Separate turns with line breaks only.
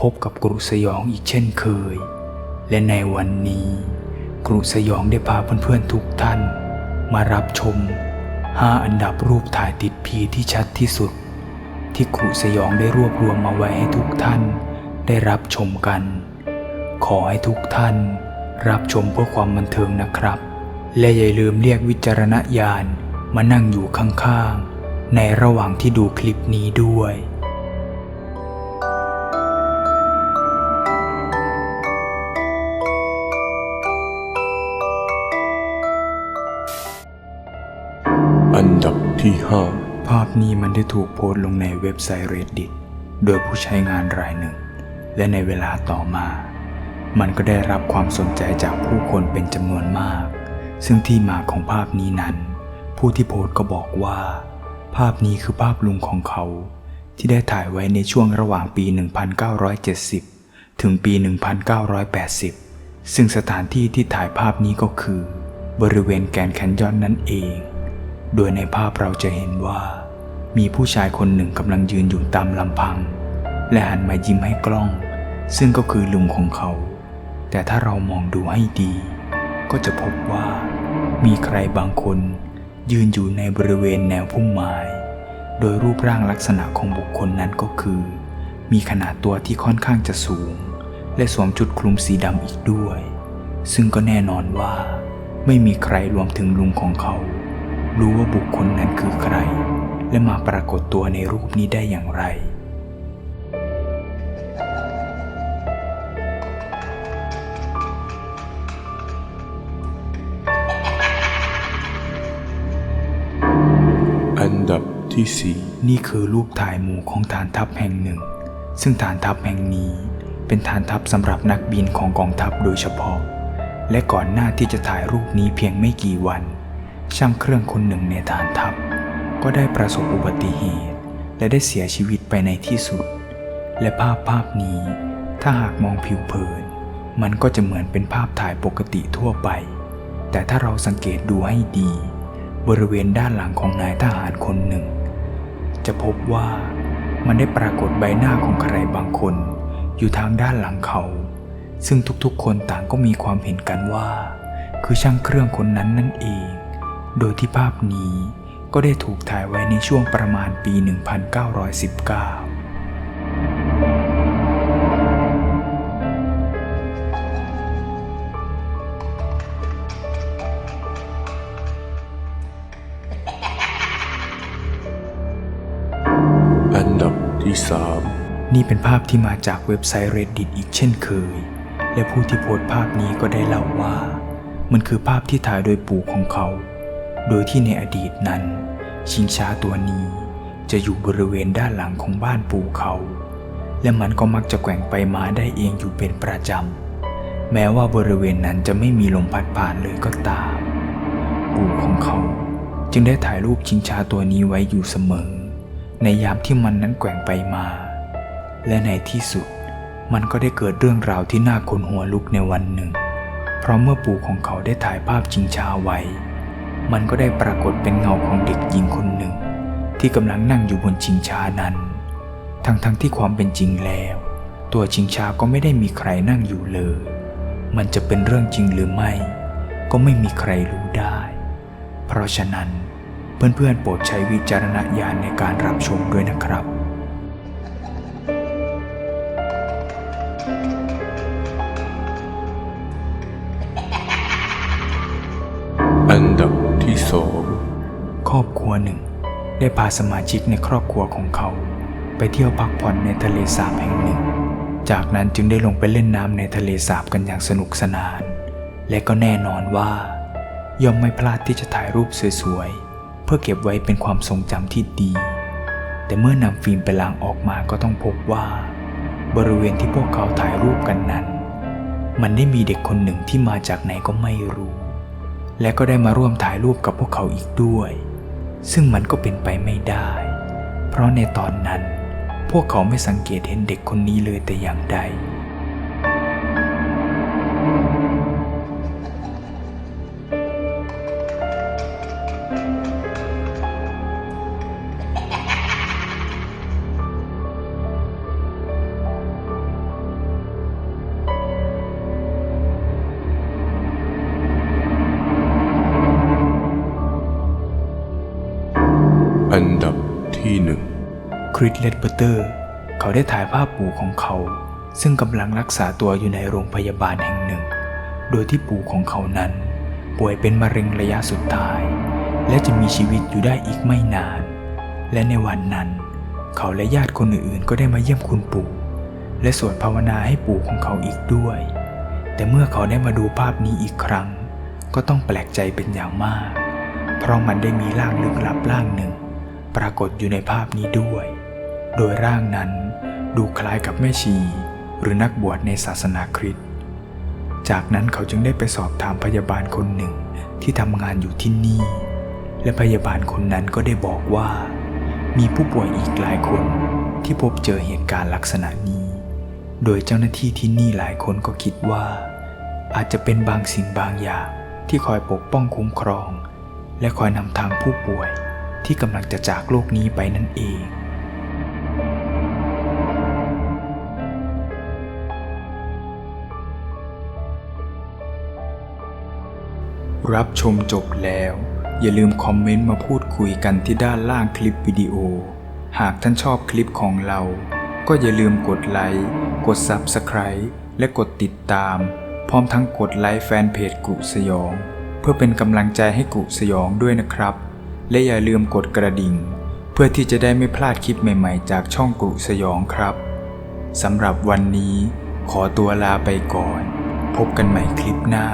พบกับกรุสยองอีกเช่นเคย และในวันนี้กรุสยองได้พาเพื่อนๆทุกท่าน มารับชม 5 อันดับรูปถ่ายติดพีที่ชัดที่สุด ที่ครูสยองได้รวบรวมมาไว้ให้ทุกท่านได้รับชมกัน ขอให้ทุกท่าน รับชมเพื่อความบันเทิงนะครับ และอย่าลืมเรียกวิจารณญาณมานั่งอยู่ข้างๆ ในระหว่างที่ดูคลิปนี้ด้วย
อันดับที่ห้า
ภาพนี้มันได้ถูกโพสต์ลงในเว็บไซต์ Reddit โดยผู้ใช้งานรายหนึ่ง และในเวลาต่อมา มันก็ได้รับความสนใจจากผู้คนเป็นจำนวนมาก ซึ่งที่มาของภาพนี้นั้น ผู้ที่โพสต์ก็บอกว่า ภาพนี้คือภาพลุงของเขา ที่ได้ถ่ายไว้ในช่วงระหว่างปี 1970 ถึงปี 1980 ซึ่งสถานที่ที่ถ่ายภาพนี้ก็คือ บริเวณแกนแคนยอนนั่นเอง โดยในภาพเราจะเห็นว่า มีผู้ชายคนหนึ่งกำลังยืนอยู่ตามลำพัง และหันมายิ้มให้กล้อง ซึ่งก็คือลุงของเขา แต่ถ้าเรามองดูให้ดี ก็จะพบว่า มีใครบางคนยืนอยู่ในบริเวณแนวพุ่มไม้โดยรูปร่างลักษณะของบุคคลนั้นก็คือ มีขนาดตัวที่ค่อนข้างจะสูง และสวมชุดคลุมสีดำอีกด้วย ซึ่งก็แน่นอนว่า ไม่มีใครรวมถึงลุงของเขา รู้ว่าบุคคลนั้นคือใคร และมาปรากฏตัวในรูปนี้ได้อย่างไร
อันดับที่สี่
นี่คือรูปถ่ายหมู่ของฐานทัพแห่งหนึ่ง ซึ่งฐานทัพแห่งนี้เป็นฐานทัพสำหรับนักบินของกองทัพโดยเฉพาะ และก่อนหน้าที่จะถ่ายรูปนี้เพียงไม่กี่วัน ช่างเครื่องคนหนึ่งในฐานทัพ ก็ได้ประสบอุบัติเหตุและได้เสียชีวิตไปในที่สุด และภาพภาพนี้ถ้าหากมองผิวเผิน มันก็จะเหมือนเป็นภาพถ่ายปกติทั่วไป แต่ถ้าเราสังเกตดูให้ดี บริเวณด้านหลังของนายทหารคนหนึ่ง จะพบว่ามันได้ปรากฏใบหน้าของใครบางคน อยู่ทางด้านหลังเขา ซึ่งทุกๆคนต่างก็มีความเห็นกันว่า คือช่างเครื่องคนนั้นนั่นเอง โดยที่ภาพนี้ก็ได้ถูกถ่ายไว้ในช่วงประมาณปี 1919
อันดับที่สาม
นี่เป็นภาพที่มาจากเว็บไซต์ Reddit อีกเช่นเคย และผู้ที่โพสต์ภาพนี้ก็ได้เล่าว่า มันคือภาพที่ถ่ายโดยปู่ของเขา โดยที่ในอดีตนั้น ชิงช้าตัวนี้จะอยู่บริเวณด้านหลังของบ้านปู่เขา และมันก็มักจะแกว่งไปมาได้เองอยู่เป็นประจำ แม้ว่าบริเวณนั้นจะไม่มีลมพัดผ่านเลยก็ตาม ปู่ของเขาจึงได้ถ่ายรูปชิงช้าตัวนี้ไว้อยู่เสมอ ในยามที่มันนั้นแกว่งไปมา และในที่สุดมันก็ได้เกิดเรื่องราวที่น่าขนหัวลุกในวันหนึ่ง เพราะเมื่อปู่ของเขาได้ถ่ายภาพชิงช้าไว้ มันก็ได้ปรากฏเป็นเงาของเด็กหญิงคนหนึ่ง ที่กำลังนั่งอยู่บนชิงช้านั้น ทั้งๆทที่ความเป็นจริงแล้ว ตัวชิงช้าก็ไม่ได้มีใครนั่งอยู่เลย มันจะเป็นเรื่องจริงหรือไม่ ก็ไม่มีใครรู้ได้ เพราะฉะนั้นเพื่อนๆโปรดใช้วิจารณญาณในการรับชมด้วยนะครับ
ดับที่ส
ครอบครัวหนึ่ง ได้พาสมาชิกในครอบครัวของเขา ไปเที่ยวพักผ่อนในทะเลสาบแห่งหนึ่ง จากนั้นจึงได้ลงไปเล่นน้ำในทะเลสาบกันอย่างสนุกสนาน และก็แน่นอนว่า ย่อมไม่พลาดที่จะถ่ายรูปสวยๆ เพื่อเก็บไว้เป็นความทรงจำที่ดี แต่เมื่อนำฟิล์มไปล้างออกมาก็ต้องพบว่า บริเวณที่พวกเขาถ่ายรูปกันนั้น มันได้มีเด็กคนหนึ่งที่มาจากไหนก็ไม่รู้ และก็ได้มาร่วมถ่ายรูปกับพวกเขาอีกด้วย ซึ่งมันก็เป็นไปไม่ได้ เพราะในตอนนั้น พวกเขาไม่สังเกตเห็นเด็กคนนี้เลยแต่อย่างใด คริสเลดเบอร์เตอร์ เขาได้ถ่ายภาพปู่ของเขา ซึ่งกำลังรักษาตัวอยู่ในโรงพยาบาลแห่งหนึ่ง โดยที่ปู่ของเขานั้น ป่วยเป็นมะเร็งระยะสุดท้าย และจะมีชีวิตอยู่ได้อีกไม่นาน และในวันนั้น เขาและญาติคนอื่นๆ ก็ได้มาเยี่ยมคุณปู่ และสวดภาวนาให้ปู่ของเขาอีกด้วย แต่เมื่อเขาได้มาดูภาพนี้อีกครั้ง ก็ต้องแปลกใจเป็นอย่างมาก เพราะมันได้มีร่างลึกลับร่างหนึ่ง ปรากฏอยู่ในภาพนี้ด้วย โดยร่างนั้นดูคล้ายกับแม่ชี หรือนักบวชในศาสนาคริสต์ จากนั้นเขาจึงได้ไปสอบถามพยาบาลคนหนึ่งที่ทำงานอยู่ที่นี่ และพยาบาลคนนั้นก็ได้บอกว่า มีผู้ป่วยอีกหลายคนที่พบเจอเหตุการณ์ลักษณะนี้ โดยเจ้าหน้าที่ที่นี่หลายคนก็คิดว่า อาจจะเป็นบางสิ่งบางอย่างที่คอยปกป้องคุ้มครอง และคอยนำทางผู้ป่วย ที่กำลังจะจากโลกนี้ไปนั่นเองรับชมจบแล้ว อย่าลืมคอมเมนต์มาพูดคุยกันที่ด้านล่างคลิปวิดีโอ หากท่านชอบคลิปของเรา ก็อย่าลืมกดไลค์ กด Subscribe และกดติดตาม พร้อมทั้งกดไลค์แฟนเพจกุสยอง เพื่อเป็นกำลังใจให้กุสยองด้วยนะครับ และอย่าลืมกดกระดิ่ง เพื่อที่จะได้ไม่พลาดคลิปใหม่ๆ จากช่องกุสยองครับสำหรับวันนี้ขอตัวลาไปก่อน พบกันใหม่คลิปหน้า